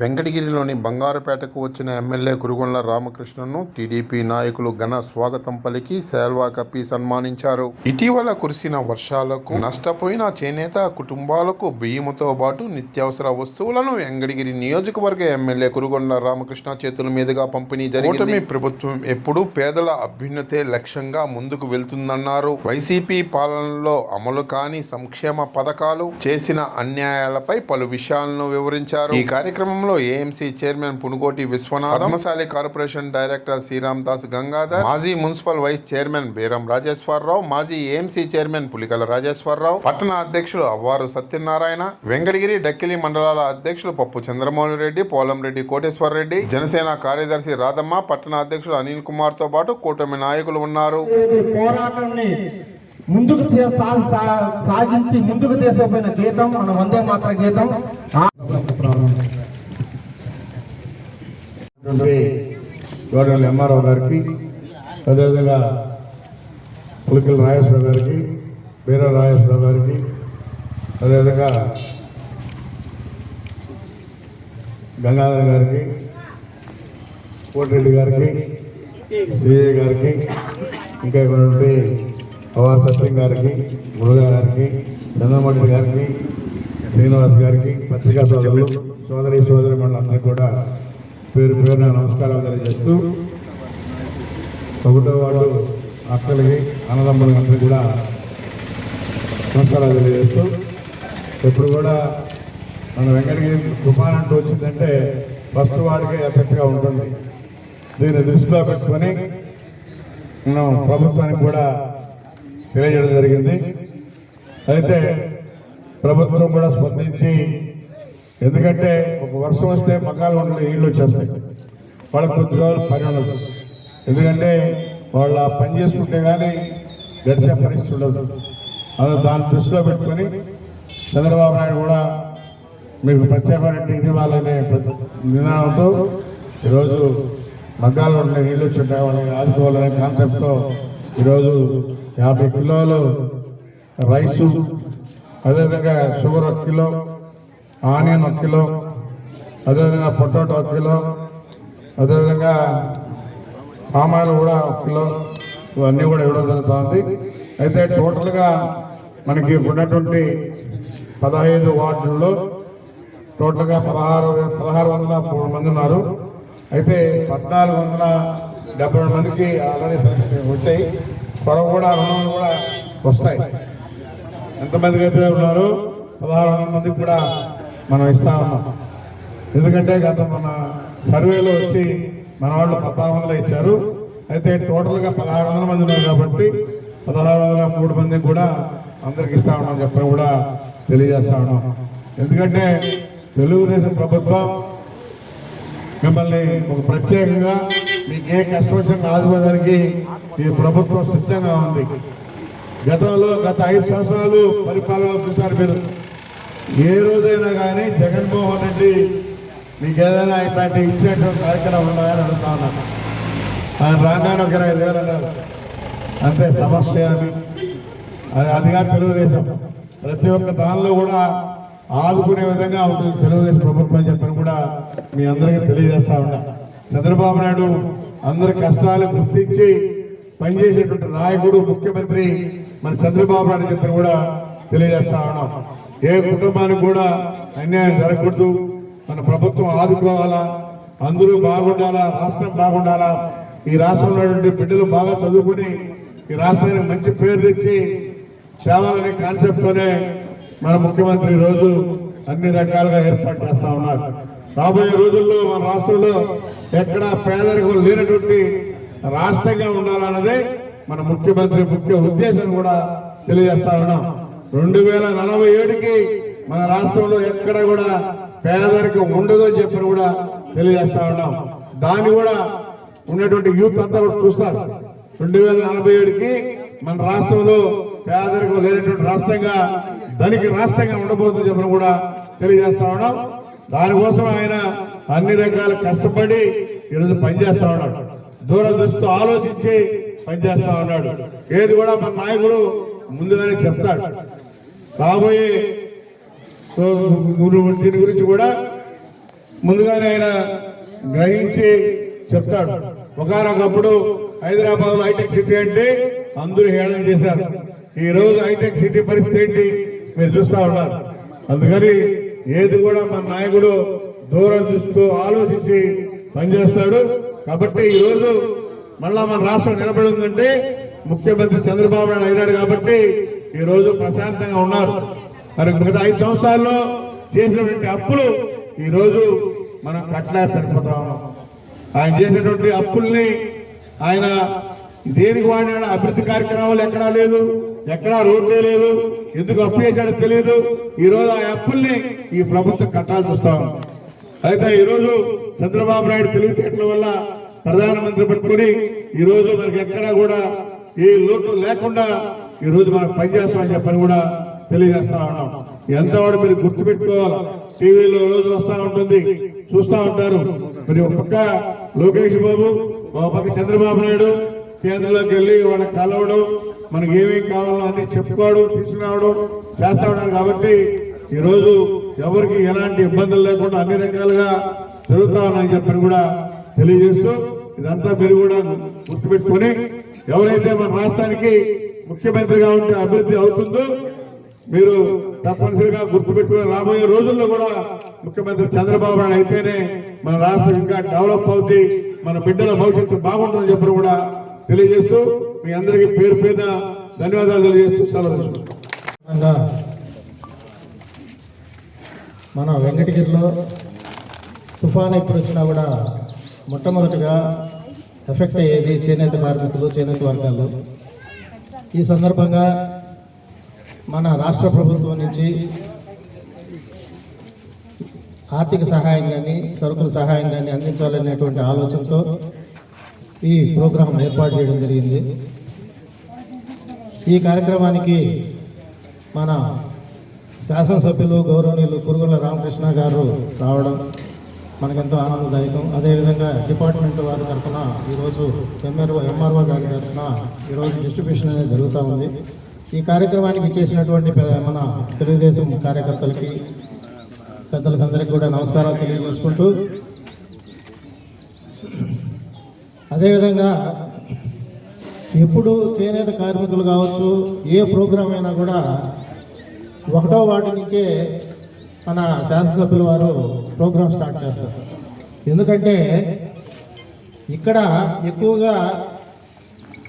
వెంకటగిరిలోని బంగారుపేటకు వచ్చిన MLA Kurugondla రామకృష్ణను TDP నాయకులు ఘన స్వాగతం పలికి సేల్వా కప్పి సన్మానించారు. ఇటీవల కురిసిన వర్షాలకు నష్టపోయిన చేనేత కుటుంబాలకు బియ్యముతో పాటు నిత్యావసర వస్తువులను వెంకటగిరి నియోజకవర్గ ఎమ్మెల్యే కురుగొండ్ల రామకృష్ణ చేతుల మీదుగా పంపిణీ జరిగింది. ప్రభుత్వం ఎప్పుడు పేదల అభ్యున్నతే లక్ష్యంగా ముందుకు వెళ్తుందన్నారు. వైసీపీ పాలనలో అమలు కాని సంక్షేమ పథకాలు చేసిన అన్యాయాలపై పలు విషయాలను వివరించారు. ఈ కార్యక్రమం కార్యక్రమంలో AMC chairman Punukoti Vishwanath Padmashali corporation director Sriram Das Gangadhar మాజీ municipal vice chairman Beeram Rajeswararao మాజీ ఏఎంసీ చైర్మన్ పులికల రాజేశ్వరరావు పట్టణ అధ్యక్షులు అవ్వారు సత్యనారాయణ వెంకటగిరి డక్కిలి మండలాల అధ్యక్షులు పప్పు చంద్రమోహన్ రెడ్డి పోలంరెడ్డి కోటేశ్వర రెడ్డి జనసేన కార్యదర్శి రాధమ్మ పట్టణ అధ్యక్షులు అనిల్ కుమార్తో పాటు కూటమి నాయకులు ఉన్నారు. ఈ పోరాటాన్ని ముందుకు సాగించి ముందుకు తీసుకుపోయిన గీతం మన వందే మాత్ర గీతం. ఆ- గవర్నర్ ఎంఆర్ఓ గారికి అదేవిధంగా పులికల రాజేశ్వర గారికి బీరా రాజేశ్వర గారికి అదేవిధంగా గంగాధర్ గారికి కోటిరెడ్డి గారికి సిఐ గారికి ఇంకా ఇక్కడ పవార్ సత్యం గారికి మురుగా గారికి చంద్రమౌళి గారికి శ్రీనివాస్ గారికి పత్రికా సోదరులు సోదరి సోదరి మండలందరికీ కూడా పేరు పేరున నమస్కారాలు తెలియజేస్తూ ఒకటో వాడు అక్కలకి అన్నదమ్ములకి అందరికీ కూడా నమస్కారాలు తెలియజేస్తూ ఎప్పుడు కూడా మన వెంకటగిరి తుఫాన్ అంటూ వచ్చిందంటే ఫస్ట్ వాడికి ఎఫెక్ట్గా ఉంటుంది. దీన్ని దృష్టిలో పెట్టుకొని మనం ప్రభుత్వానికి కూడా తెలియజేయడం జరిగింది. అయితే ప్రభుత్వం కూడా స్పందించి ఎందుకంటే ఒక వర్షం వస్తే మకాలు ఉండే నీళ్ళు వచ్చేస్తాయి. వాళ్ళకి కొద్ది రోజులు పని ఉండదు. ఎందుకంటే వాళ్ళు ఆ పని చేసుకుంటే కానీ గడిచే పరిస్థితి ఉండదు. అది దాన్ని దృష్టిలో పెట్టుకొని చంద్రబాబు నాయుడు కూడా మీకు ప్రత్యేకమైన ఇది వాళ్ళనే నినాదంతో ఈరోజు మగ్గాలు ఉండే నీళ్ళు వచ్చుంటాయి వాళ్ళని ఆదుకోవాలనే కాన్సెప్ట్తో ఈరోజు యాభై కిలోలు రైసు అదేవిధంగా షుగర్ ఒక కిలో ఆనియన్ ఒక కిలో అదేవిధంగా పొటాటో ఒక కిలో అదేవిధంగా పామాయిల్ కూడా ఒక కిలో ఇవన్నీ కూడా ఇవ్వడం జరుగుతుంది. అయితే టోటల్గా మనకి ఉన్నటువంటి పదహైదు వార్డుల్లో టోటల్గా పదహారు పదహారు వందల మూడు మంది ఉన్నారు. అయితే పద్నాలుగు వందల డెబ్బై రెండు మందికి ఆల్రెడీ వచ్చాయి. త్వరగా కూడా రుణాలు కూడా వస్తాయి. ఎంతమందికి అయితే ఉన్నారు? పదహారు వందల మందికి కూడా మనం ఇస్తా ఉన్నాం. ఎందుకంటే గత మన సర్వేలో వచ్చి మన వాళ్ళు పద్నాలుగు వందలు ఇచ్చారు. అయితే టోటల్గా పదహారు వందల మంది ఉన్నారు కాబట్టి పదహారు వందల మూడు మందిని కూడా అందరికి ఇస్తా ఉన్నాం చెప్పని కూడా తెలియజేస్తా ఉన్నాం. ఎందుకంటే తెలుగుదేశం ప్రభుత్వం మిమ్మల్ని ఒక ప్రత్యేకంగా మీకు ఏ కష్టం వచ్చిన ఆదుకోవడానికి ఈ ప్రభుత్వం సిద్ధంగా ఉంది. గతంలో గత ఐదు సంవత్సరాలు పరిపాలన చూసారు మీరు. ఏ రోజైనా కానీ జగన్మోహన్ రెడ్డి మీకు ఏదైనా ఇట్లాంటి ఇచ్చినటువంటి కార్యక్రమం ఉన్నాయని అడుగుతా ఉన్నాను ఆయన రాగానే ఒక ఇరవై వేలు అన్నారు. అంతే సమస్య అని అది అదిగా తెలుగుదేశం. ప్రతి ఒక్క దానిలో కూడా ఆదుకునే విధంగా ఉంటుంది తెలుగుదేశం ప్రభుత్వం చెప్పని కూడా మీ అందరికీ తెలియజేస్తా ఉన్నా. చంద్రబాబు నాయుడు అందరి కష్టాలు గుర్తించి పనిచేసేటువంటి నాయకుడు ముఖ్యమంత్రి మన చంద్రబాబు నాయుడు చెప్పని కూడా తెలియజేస్తా ఉన్నాం. ఏ కుటుంబానికి కూడా అన్యాయం జరగకూడదు. మన ప్రభుత్వం ఆదుకోవాలా అందరూ బాగుండాలా రాష్ట్రం బాగుండాలా. ఈ రాష్ట్రంలో ఉన్నటువంటి బిడ్డలు బాగా చదువుకుని ఈ రాష్ట్రానికి మంచి పేరు తెచ్చి సేవలనే కాన్సెప్ట్తోనే మన ముఖ్యమంత్రి రోజు అన్ని రకాలుగా ఏర్పాటు చేస్తా ఉన్నారు. రాబోయే రోజుల్లో మన రాష్ట్రంలో ఎక్కడ పేదరికం లేనటువంటి రాష్ట్రంగా ఉండాలన్నదే మన ముఖ్యమంత్రి ముఖ్య ఉద్దేశం కూడా తెలియజేస్తా ఉన్నాం. రెండు వేల నలభై ఏడుకి మన రాష్ట్రంలో ఎక్కడ కూడా పేదరికం ఉండదు అని చెప్పి కూడా తెలియజేస్తా ఉన్నాం. దాన్ని కూడా ఉన్నటువంటి యూత్ అంతా కూడా చూస్తారు. రెండు వేల నలభై ఏడుకి మన రాష్ట్రంలో పేదరికం లేనటువంటి రాష్ట్రంగా ధనిక రాష్ట్రంగా ఉండబోతుందని చెప్పిన కూడా తెలియజేస్తా ఉన్నాం. దానికోసం ఆయన అన్ని రకాల కష్టపడి ఈరోజు పనిచేస్తా ఉన్నాడు. దూరదృష్టితో ఆలోచించి పనిచేస్తా ఉన్నాడు. ఏది కూడా మన నాయకుడు ముందుగానే చెప్తాడు. రాబోయే దీని గురించి కూడా ముందుగానే ఆయన గ్రహించి చెప్తాడు. ఒకనొకప్పుడు హైదరాబాద్ హైటెక్ సిటీ అంటే అందరూ హేళన చేశారు. ఈ రోజు హైటెక్ సిటీ పరిస్థితి ఏంటి? మీరు చూస్తా ఉన్నారు. అందుకని ఏది కూడా మన నాయకుడు దూరం చూస్తూ ఆలోచించి పనిచేస్తాడు. కాబట్టి ఈరోజు మళ్ళా మన రాష్ట్రం నిలబడి ఉందంటే ముఖ్యమంత్రి చంద్రబాబు నాయుడు అయినాడు కాబట్టి ఈ రోజు ప్రశాంతంగా ఉన్నారు. మరి గత ఐదు సంవత్సరాల్లో చేసినటువంటి అప్పులు ఈరోజు మనం కట్టలే సరిపోతా ఉన్నాం. ఆయన చేసినటువంటి అప్పుల్ని ఆయన దేనికి వాడినాడు? అభివృద్ధి కార్యక్రమాలు ఎక్కడా లేదు ఎక్కడా రోడ్లే లేదు ఎందుకు అప్పు చేశాడో తెలియదు ఈ రోజు ఆ అప్పుల్ని ఈ ప్రభుత్వం కట్టాల్సి వస్తా ఉంది. అయితే ఈరోజు చంద్రబాబు నాయుడు తెలివితేటల వల్ల ప్రధానమంత్రి పట్టుకుని ఈరోజు మనకి ఎక్కడా కూడా ఏ లోటు లేకుండా ఈ రోజు మనం పనిచేస్తామని చెప్పని కూడా తెలియజేస్తా ఉన్నాం. ఎంత మీరు గుర్తుపెట్టుకోవాలి టీవీలో రోజు వస్తూ ఉంటుంది చూస్తూ ఉంటారు. మరి ఒక పక్క లోకేష్ బాబు ఒక పక్క చంద్రబాబు నాయుడు కేంద్రంలోకి వెళ్ళి వాళ్ళకి కలవడం మనకి ఏమేమి కావాలో అన్ని చెప్పుకోవడం తీసుకురావడం చేస్తా ఉన్నారు కాబట్టి ఈరోజు ఎవరికి ఎలాంటి ఇబ్బందులు లేకుండా అన్ని రకాలుగా జరుగుతా ఉన్నాయని చెప్పని కూడా తెలియజేస్తూ ఇదంతా మీరు కూడా గుర్తుపెట్టుకొని ఎవరైతే మన రాష్ట్రానికి ముఖ్యమంత్రిగా ఉంటే అభివృద్ధి అవుతుందో మీరు తప్పనిసరిగా గుర్తుపెట్టుకుని రాబోయే రోజుల్లో కూడా ముఖ్యమంత్రి చంద్రబాబు నాయుడు అయితేనే మన రాష్ట్రం ఇంకా డెవలప్ అవుతుంది మన బిడ్డల భవిష్యత్తు బాగుంటుందని చెప్పి కూడా తెలియజేస్తూ మీ అందరికీ పేరు పేరున ధన్యవాదాలు తెలియజేస్తూ సెలవు మన వెంకటగిరిలో తుఫాన్ ఎప్పుడు వచ్చినా కూడా మొట్టమొదటిగా ఎఫెక్ట్ అయ్యేది చేనేత కార్మికులు చేనేత వర్గాలు. ఈ సందర్భంగా మన రాష్ట్ర ప్రభుత్వం నుంచి ఆర్థిక సహాయం కానీ సరుకుల సహాయం కానీ అందించాలనేటువంటి ఆలోచనతో ఈ ప్రోగ్రాం ఏర్పాటు చేయడం జరిగింది. ఈ కార్యక్రమానికి మన శాసనసభ్యులు గౌరవనీయులు కురుగుల రామకృష్ణ గారు రావడం మనకెంతో ఆనందదాయకం. అదేవిధంగా డిపార్ట్మెంట్ వారి తరఫున ఈరోజు ఎంఆర్ఓ ఎంఆర్ఓ గారి తరఫున ఈరోజు డిస్ట్రిబ్యూషన్ అనేది జరుగుతూ ఉంది. ఈ కార్యక్రమానికి చేసినటువంటి మన తెలుగుదేశం కార్యకర్తలకి పెద్దలకందరికీ కూడా నమస్కారాలు తెలియజేసుకుంటూ అదేవిధంగా ఎప్పుడు చేనేత కార్మికులు కావచ్చు ఏ ప్రోగ్రాం అయినా కూడా ఒకటో వాటి నుంచే మన శాసనసభ్యుల వారు ప్రోగ్రాం స్టార్ట్ చేస్తారు ఎందుకంటే ఇక్కడ ఎక్కువగా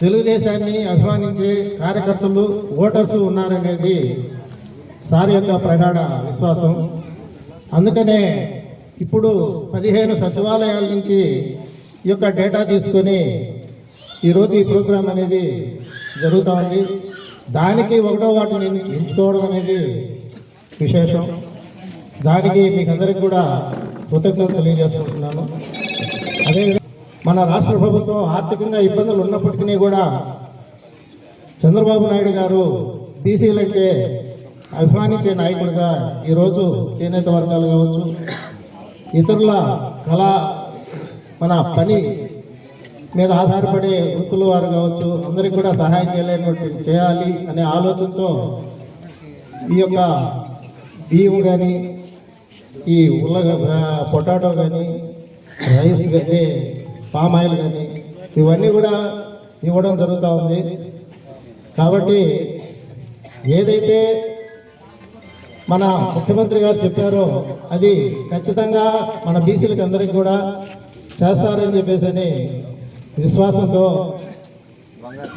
తెలుగుదేశాన్ని అభిమానించే కార్యకర్తలు ఓటర్స్ ఉన్నారనేది సార్ యొక్క ప్రగాఢ విశ్వాసం. అందుకనే ఇప్పుడు పదిహేను సచివాలయాల నుంచి ఈ యొక్క డేటా తీసుకొని ఈరోజు ఈ ప్రోగ్రాం అనేది జరుగుతూ ఉంది. దానికి ఒకటో వాటిని ఎంచుకోవడం అనేది విశేషం. దానికి మీకు అందరికి కూడా కృతజ్ఞతలు తెలియజేసుకుంటున్నాను. అదేవిధంగా మన రాష్ట్ర ప్రభుత్వం ఆర్థికంగా ఇబ్బందులు ఉన్నప్పటికీ కూడా చంద్రబాబు నాయుడు గారు బీసీలంటే అభిమానించే నాయకుడిగా ఈరోజు చేనేత వర్గాలు కావచ్చు ఇతరుల కళా మన పని మీద ఆధారపడే వృత్తుల వారు కావచ్చు అందరికి కూడా సహాయం చేయలేనటువంటి చేయాలి అనే ఆలోచనతో ఈ యొక్క బియ్యం కానీ ఈ ఉల్లగ పొటాటో కానీ రైస్ కానీ పామ్ ఆయిల్ కానీ ఇవన్నీ కూడా ఇవ్వడం జరుగుతూ ఉంది. కాబట్టి ఏదైతే మన ముఖ్యమంత్రి గారు చెప్పారో అది ఖచ్చితంగా మన బీసీలకు అందరికీ కూడా చేస్తారని చెప్పేసి అని విశ్వాసంతో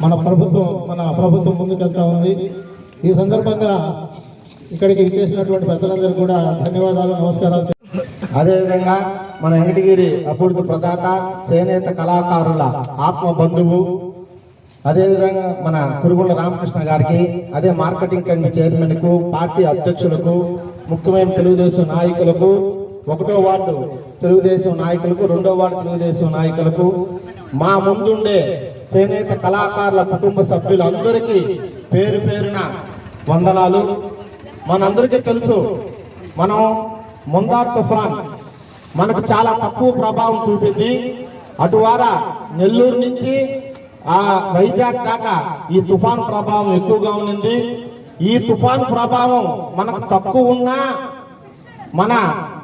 మన ప్రభుత్వం మన ప్రభుత్వం ముందుకెళ్తా ఉంది. ఈ సందర్భంగా ఇక్కడికి ఇచ్చేసినటువంటి పెద్దలందరికీ కూడా ధన్యవాదాలు నమస్కారాలు. అదేవిధంగా మన వెంకటగిరి అపూర్తి ప్రదాత చేనేత కళాకారుల ఆత్మ బంధువు అదేవిధంగా మన కురుగుల రామకృష్ణ గారికి అదే మార్కెటింగ్ కమిటీ చైర్మన్కు పార్టీ అధ్యక్షులకు ముఖ్యమైన తెలుగుదేశం నాయకులకు ఒకటో వార్డు తెలుగుదేశం నాయకులకు రెండో వార్డు తెలుగుదేశం నాయకులకు మా ముందుండే చేనేత కళాకారుల కుటుంబ సభ్యులందరికీ పేరు పేరున వందనాలు. మనందరికీ తెలుసు మనం ముందార్ తుఫాన్ మనకు చాలా తక్కువ ప్రభావం చూపింది. అటువారా నెల్లూరు నుంచి ఆ వైజాగ్ దాకా ఈ తుఫాన్ ప్రభావం ఎక్కువగా ఉన్నింది. ఈ తుఫాన్ ప్రభావం మనకు తక్కువ ఉన్నా మన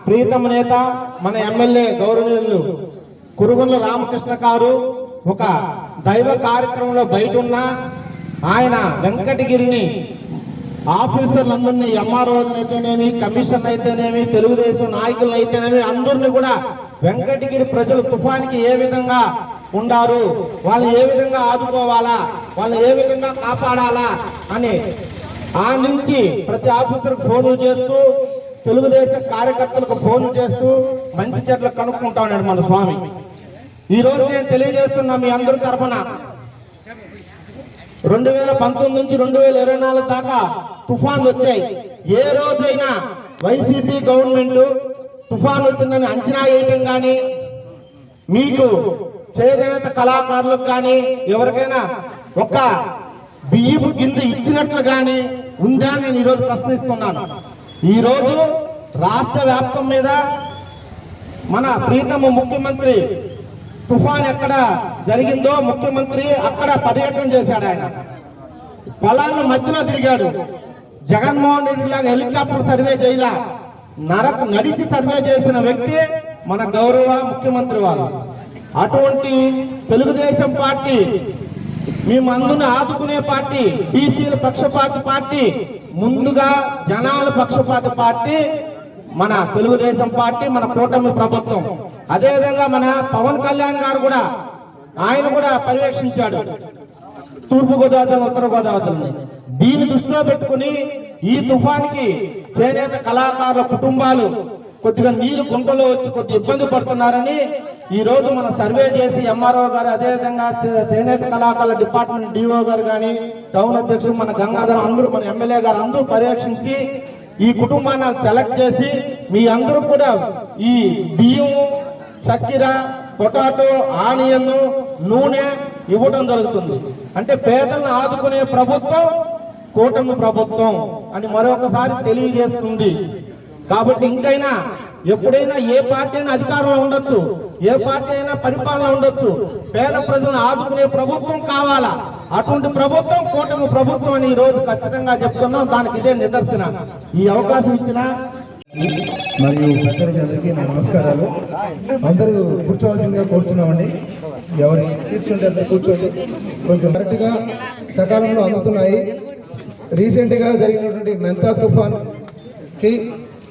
ప్రీతమ నేత మన ఎమ్మెల్యే గౌరవనీయులు కురుగుల రామకృష్ణ గారు ఒక దైవ కార్యక్రమంలో బయట ఉన్న ఆయన వెంకటగిరిని ఆఫీసర్లందరినీ ఎంఆర్ఓ అయితేనేమి కమిషన్ అయితేనేమి తెలుగుదేశం నాయకులు అయితేనేమి అందరినీ కూడా వెంకటగిరి ప్రజలు తుఫానికి ఏ విధంగా ఉండారు వాళ్ళు ఏ విధంగా ఆదుకోవాలా వాళ్ళు ఏ విధంగా కాపాడాలా అని ఆ నుంచి ప్రతి ఆఫీసర్కి ఫోన్లు చేస్తూ తెలుగుదేశం కార్యకర్తలకు ఫోన్లు చేస్తూ మంచి చెట్లు కనుక్కుంటా ఉన్నాడు మన స్వామి. ఈ రోజు నేను తెలియజేస్తున్నా మీ అందరి తరఫున రెండు వేల పంతొమ్మిది నుంచి రెండు వేల ఇరవై నాలుగు దాకా తుఫాన్లు వచ్చాయి. ఏ రోజైనా వైసీపీ గవర్నమెంట్ తుఫాన్ వచ్చిందని అంచనా వేయటం కానీ మీకు చేదేవత కళాకారులకు కానీ ఎవరికైనా ఒక బియ్యపు గింజ ఇచ్చినట్లు కానీ ఉందా అని నేను ఈరోజు ప్రశ్నిస్తున్నాను. ఈరోజు రాష్ట్ర వ్యాప్తం మీద మన ప్రీతమ ముఖ్యమంత్రి తుఫాన్ ఎక్కడ జరిగిందో ముఖ్యమంత్రి అక్కడ పర్యటన చేశాడు ఆయన. పొలాల మధ్యలో తిరిగాడు. జగన్మోహన్ రెడ్డి లాగా హెలికాప్టర్ సర్వే చేయలా? నరక నడిచి సర్వే చేసిన వ్యక్తి మన గౌరవ ముఖ్యమంత్రి వాళ్ళు. అటువంటి తెలుగుదేశం పార్టీ మీ మందుని ఆదుకునే పార్టీ బీసీల పక్షపాత పార్టీ ముందుగా జనాల పక్షపాత పార్టీ మన తెలుగుదేశం పార్టీ మన కూటమి ప్రభుత్వం. అదేవిధంగా మన పవన్ కళ్యాణ్ గారు కూడా ఆయన కూడా పర్యవేక్షించాడు. తూర్పు గోదావరి ఉత్తర గోదావరి దీన్ని దృష్టిలో పెట్టుకుని ఈ తుఫానికి చేనేత కళాకారుల కుటుంబాలు కొద్దిగా నీరు గుంటలో వచ్చి కొద్ది ఇబ్బంది పడుతున్నారని ఈ రోజు మన సర్వే చేసి ఎంఆర్ఓ గారు అదేవిధంగా చేనేత కళాకారుల డిపార్ట్మెంట్ డిఓ గారు కానీ టౌన్ అధ్యక్షుడు మన గంగాధర అందరూ మన ఎమ్మెల్యే గారు అందరూ పర్యవేక్షించి ఈ కుటుంబాన్ని సెలెక్ట్ చేసి మీ అందరూ కూడా ఈ బియ్యం చక్కెర పొటాటో ఆనియన్ నూనె ఇవ్వడం జరుగుతుంది. అంటే పేదలను ఆదుకునే ప్రభుత్వం కూటమి ప్రభుత్వం అని మరొకసారి తెలియజేస్తుంది. కాబట్టి ఇంకైనా ఎప్పుడైనా ఏ పార్టీ అయినా అధికారంలో ఉండొచ్చు ఏ పార్టీ అయినా పరిపాలన ఉండొచ్చు. పేద ప్రజలను ఆదుకునే ప్రభుత్వం కావాలా? అటువంటి ప్రభుత్వం కూటమి ప్రభుత్వం అని ఈ రోజు ఖచ్చితంగా చెప్తున్నాం. దానికి ఇదే నిదర్శన. ఈ అవకాశం ఇచ్చిన మరియు పెద్దలకి అందరికీ నా నమస్కారాలు. అందరూ కూర్చోవాల్సిందిగా కోరుచున్నామండి. ఎవరి? సీట్స్ ఉంటే అందరూ కూర్చోండి. కొంచెం కరెక్ట్గా సకాలంలో అందుతున్నాయి. రీసెంట్గా జరిగినటువంటి మెంతా తుఫాన్కి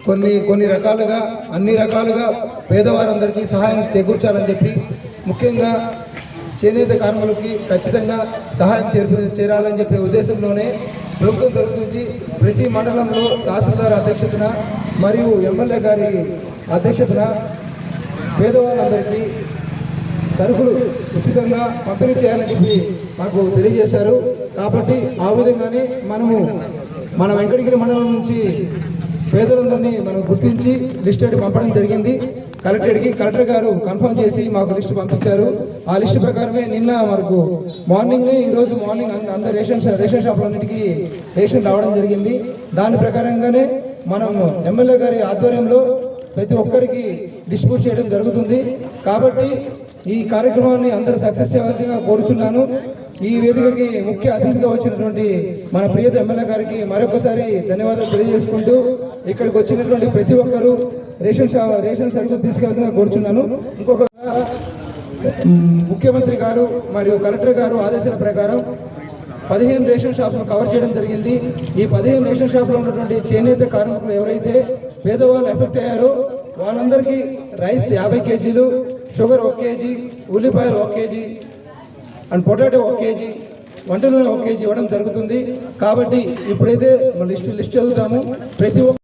కొన్ని కొన్ని రకాలుగా అన్ని రకాలుగా పేదవారందరికీ సహాయం చేకూర్చాలని చెప్పి ముఖ్యంగా చేనేత కార్మికులకి ఖచ్చితంగా సహాయం చేరు చేరాలని చెప్పే ఉద్దేశంలోనే ప్రభుత్వం తరపు నుంచి ప్రతి మండలంలో తహసీల్దార్ అధ్యక్షతన మరియు ఎమ్మెల్యే గారి అధ్యక్షతన పేదవాళ్ళందరికీ సరుకులు ఉచితంగా పంపిణీ చేయాలని చెప్పి మాకు తెలియజేశారు. కాబట్టి ఆ విధంగానే మనము మన వెంకటగిరి మండలం నుంచి పేదలందరినీ మనం గుర్తించి లిస్ట్ అడిగి పంపడం జరిగింది. కలెక్టర్కి కలెక్టర్ గారు కన్ఫర్మ్ చేసి మాకు లిస్ట్ పంపించారు. ఆ లిస్ట్ ప్రకారమే నిన్న మనకు మార్నింగ్నే ఈరోజు మార్నింగ్ అంద- అందరు రేషన్ రేషన్ షాపులన్నిటికీ రేషన్ రావడం జరిగింది. దాని ప్రకారంగానే మనం ఎమ్మెల్యే గారి ఆధ్వర్యంలో ప్రతి ఒక్కరికి డిస్ట్రిబ్యూట్ చేయడం జరుగుతుంది. కాబట్టి ఈ కార్యక్రమాన్ని అందరూ సక్సెస్ చేయాల్సిందిగా కోరుచున్నాను. ఈ వేదికకి ముఖ్య అతిథిగా వచ్చినటువంటి మన ప్రియత ఎమ్మెల్యే గారికి మరొకసారి ధన్యవాదాలు తెలియజేసుకుంటూ ఇక్కడికి వచ్చినటువంటి ప్రతి ఒక్కరూ రేషన్ షా రేషన్ సరుకులు తీసుకెళ్తున్నా కోరుచున్నాను. ఇంకొక ముఖ్యమంత్రి గారు మరియు కలెక్టర్ గారు ఆదేశాల ప్రకారం పదిహేను రేషన్ షాపులు కవర్ చేయడం జరిగింది. ఈ పదిహేను రేషన్ షాపులో ఉన్నటువంటి చేనేత కార్మికులు ఎవరైతే పేదవాళ్ళు ఎఫెక్ట్ అయ్యారో వాళ్ళందరికీ రైస్ యాభై కేజీలు షుగర్ ఒక కేజీ ఉల్లిపాయలు ఒక కేజీ అండ్ పొటాటో ఒక కేజీ వంట నూనె ఒక కేజీ ఇవ్వడం జరుగుతుంది. కాబట్టి ఇప్పుడైతే లిస్ట్ లిస్ట్ చదువుతాము. ప్రతి ఒక్క